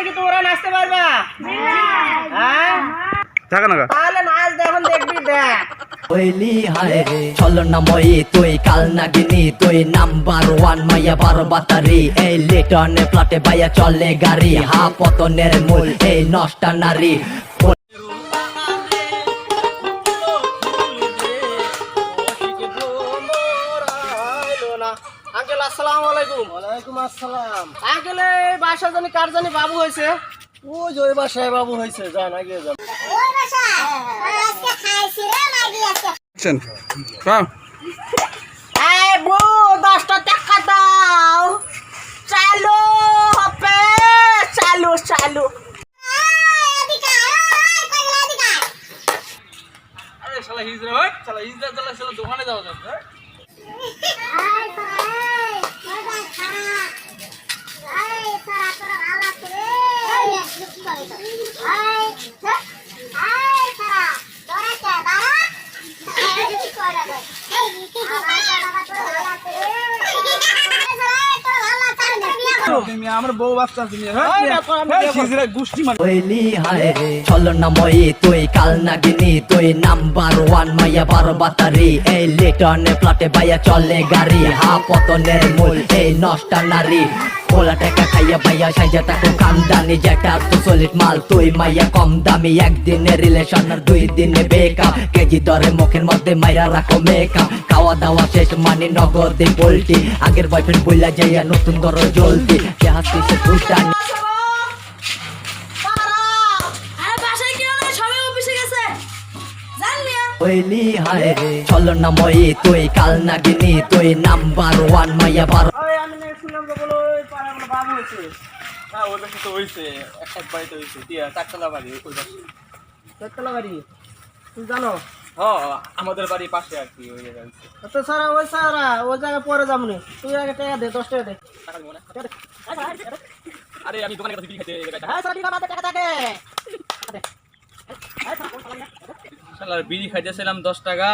সাথে কি তোমরা নাচতে পারবা? হ্যাঁ? না তাহলে নাচ এখন দেখবি দেখ। হইলি হায় রে ছলনাময়ী তুই কাল নাগিনি তুই নাম্বার ওয়ান মাইয়া বারো বাতারি। এই লিটনে প্লাটে বাইয়া চলে গাড়ি হা পতনের মূল এই নষ্টা নারী। আঙ্কেল আসসালামু আলাইকুম। ওয়ালাইকুম আসসালাম। আঙ্কেল এই বাসা জানি কার জানি বাবু হয়েছে? ও যে ওই বাসায় বাবু হয়েছে যান আগে যান। ওই বাসা আজকে খাইছি রে মাগি আজকে আছেন? হ্যাঁ এই বউ দশটা টাকা দাও চালু হবে চালু চালু। শালা ভাই শালা হিজড়া শালা শালা দোকানে যাওয়া যাবে কি করে তো? আয়, হ্যাঁ, আয় তোরা, তোরা কে, দাঁড়া? আয়, কি করে রে? এই, কি কি করে? তোরা, তোরা ভালো আছে রে। আয়, তোরা ভালো আছে, আমি বিয়ে করব। তুমি আমার বউ বাচ্চা তুমি হ্যাঁ ওই দেখো, আমি বিয়ে করব। হিজড়া গোষ্ঠী মানে হায়? রে ছলনাময়ী তুই কাল নাগিনি তুই নাম্বার ওয়ান মাইয়া বারো বাতারি এই লিটনে প্লাটে বাইয়া চলে গাড়ি হা পতনের মূল এই নষ্টা নারী। পোলা টাকা খাইয়া বাইয়া সাইজা তাকে খামদানি যেটা তো সলিড মাল। তুই মাইয়া কম দামি একদিনে রিলেশন আর দুই দিনে বেকাপ কেজি দরে মুখের মধ্যে মাইরা রাখো মেকআপ খাওয়া দাওয়া শেষ মানে নগদে পোল্টি আগের বয়ফ্রেন্ড বইলা যাইয়া নতুন ধরো জলদি কে হাসি সে হইলি হায় রে ছলনাময়ী তুই কাল নাগিনি তুই নাম্বার ওয়ান মাইয়া বারো ওই আমি না শুনলাম বলো বাবু হয়েছে। হ্যাঁ তো এক এক বাড়িতে হইছে দিয়া চারতলা বাড়ি ওই বাড়ি? তুই জানো? আমাদের বাড়ির পাশে আর কি ওই জায়গায় তো সারা ওই সারা ওই জায়গায় পরে যাব নি। তুই আগে টাকা দে দশ টাকা দে। টাকা দিব না। আরে আমি দোকানে বিড়ি খেতে এই সারা, টাকা। শালার বিড়ি খাইতেছিলাম দশ টাকা।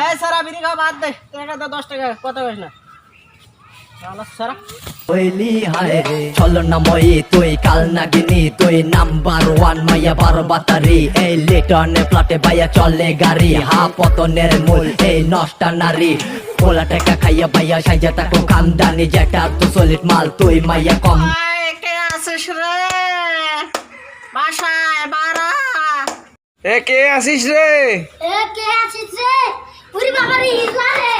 এই সারা বিড়ি খাওয়া বাদ দে। টাকা দশ টাকা কত বেশ না। সারা। হইলি হায় রে। ছলনাময়ী তুই কাল নাগিনি তুই নাম্বার ওয়ান মাইয়া বারো বাতারি এই লিটনে প্লাটে বাইয়া চলে গাড়ি হা পতনের মূল এই নষ্টা নারী। পোলা টাকা খাইয়া বাইয়া সাইজা তাকে খামদানি যেটা তো সলিড মাল তুই মাইয়া কম। কে আসিস রে? বাসায় বারা এ কে আসিস রে? এ কে আছিস রে? পুরি বাবারে ইজলা রে?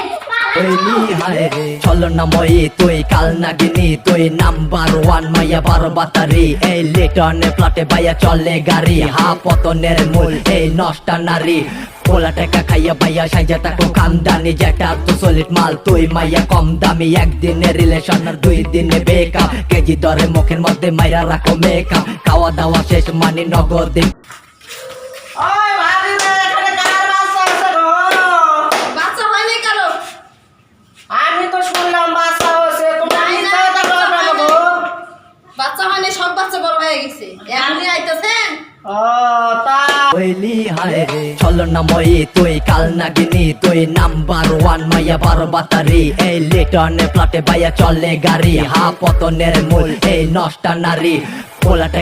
হইলি রে ছলনাময়ী তুই কাল নাগিনি তুই নাম্বার ওয়ান মাইয়া বারো বাতারি এই লিটনে প্লাটে বাইয়া চলে গাড়ি হা পতনের মূল এই নষ্টা নারী। পোলা টাকা খাইয়া বাইয়া সাইজা তাকে খামদানি যেটা তো সলিড মাল তুই মাইয়া কম দামি। একদিনে রিলেশন আর দুই দিনে বেকাপ কেজি দরে মুখের মধ্যে মাইরা রাখো মেকআপ খাওয়া দাওয়া শেষ মানে নগদে ওই ভাবি রে এখানে কার বাচ্চা আছে গো বাচ্চা হয়নি কারও আমি তো শুনলাম বাচ্চা হয়েছে তুমি নাই, মিথ্যা নাই, কথা বলো বাচ্চা কেন গো? বাচ্চা হয়নি সব বাচ্চা বড় হয়ে গেছে এখনই আইতেছেন ও হায় রে। ছলনাময়ী তুই কাল নাগিনি তুই নাম্বার ওয়ান মাইয়া বারো বাতারি এই লিটনে প্লাটে বাইয়া চলে গাড়ি হা পতনের মূল এই নষ্টা নারী। পোলা টাকা